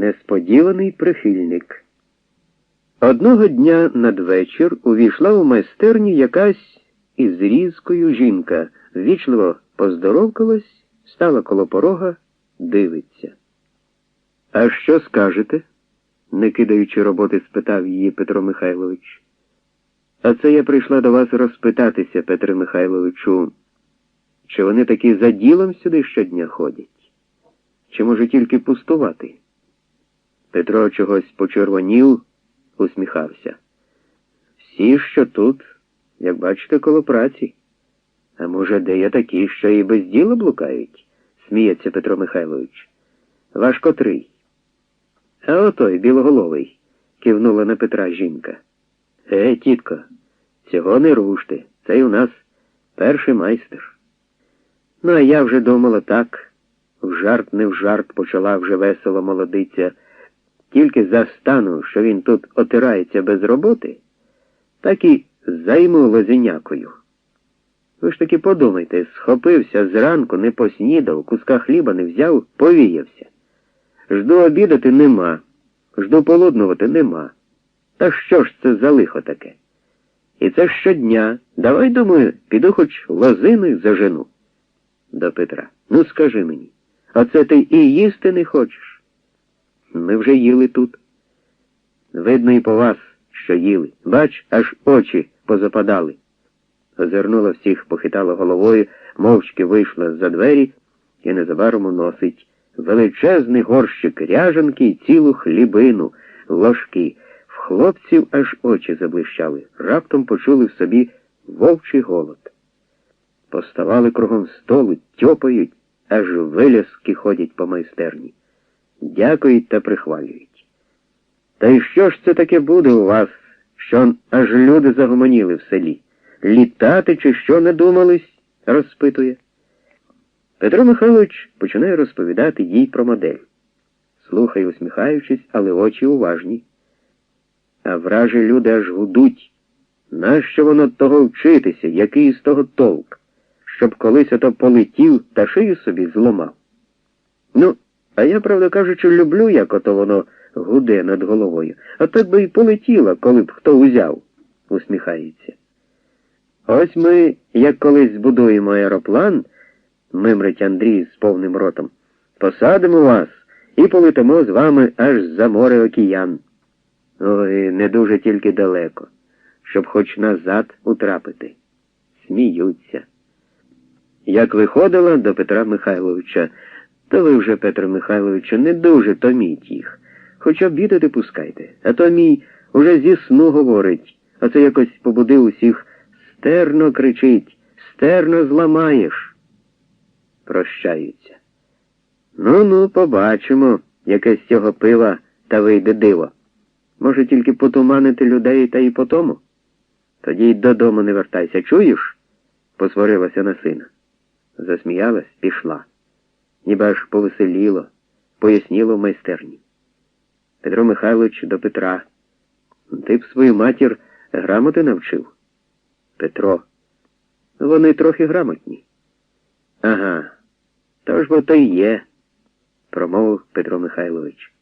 Несподіваний прихильник. Одного дня надвечір увійшла у майстерню якась із різкою жінка, ввічливо поздоровкалась, стала коло порога, дивиться. А що скажете? не кидаючи роботи, спитав її Петро Михайлович. А це я прийшла до вас розпитатися, Петре Михайловичу, чи вони таки за ділом сюди щодня ходять? Чи може тільки пустувати? Петро чогось почервонів, усміхався. Всі, що тут, як бачите, коло праці. А може, де є такі, що і без діла блукають? сміється Петро Михайлович. Ваш котрий. А отой білоголовий, кивнула на Петра жінка. Е, тітко, цього не руште. Цей у нас перший майстер. Ну, а я вже думала так, в жарт не в жарт почала вже весело молодиця. Тільки застану, що він тут отирається без роботи, так і займу лозенякою. Ви ж таки подумайте, схопився зранку, не поснідав, куска хліба не взяв, повіявся. Жду обідати нема, жду полуднувати нема. Та що ж це за лихо таке? І це щодня. Давай, думаю, піду хоч лозиною зажену. До Петра. Ну скажи мені, а це ти і їсти не хочеш? Ми вже їли тут. Видно і по вас, що їли. Бач, аж очі позападали. Озирнула всіх, похитала головою, мовчки вийшла за двері і незабаром уносить величезний горщик ряжанки і цілу хлібину, ложки. В хлопців аж очі заблищали, раптом почули в собі вовчий голод. Поставали кругом столу, тьопають, аж виляски ходять по майстерні. Дякують та прихвалюють. Та й що ж це таке буде у вас, що аж люди загомоніли в селі? Літати чи що не думались? розпитує. Петро Михайлович починає розповідати їй про модель. Слухає, усміхаючись, але очі уважні. А вражі люди аж гудуть. Нащо воно того вчитися, який з того толк, щоб колись ото полетів та шию собі зломав? Ну, а я, правда кажучи, люблю, як ото воно гуде над головою, а так би й полетіло, коли б хто узяв, усміхається. Ось ми, як колись збудуємо аероплан, мимрить Андрій з повним ротом, посадимо вас і полетимо з вами аж за море океан. Ой, не дуже тільки далеко, щоб хоч назад утрапити. Сміються. Як виходила до Петра Михайловича, то ви вже, Петро Михайловичу, не дуже томіть їх. Хоч обідати пускайте, а то мій уже зі сну говорить, а це якось побудив усіх стерно кричить, стерно зламаєш. Прощаються. Ну ну, побачимо, яке з цього пива та вийде диво. Може, тільки потуманити людей та й по тому? Тоді й додому не вертайся, чуєш? посварилася на сина. Засміялась, пішла. Ніби аж повеселіло, поясніло в майстерні. Петро Михайлович до Петра. Ти б свою матір грамоти навчив? Петро. Вони трохи грамотні. Ага, то ж бо то й є, промовив Петро Михайлович.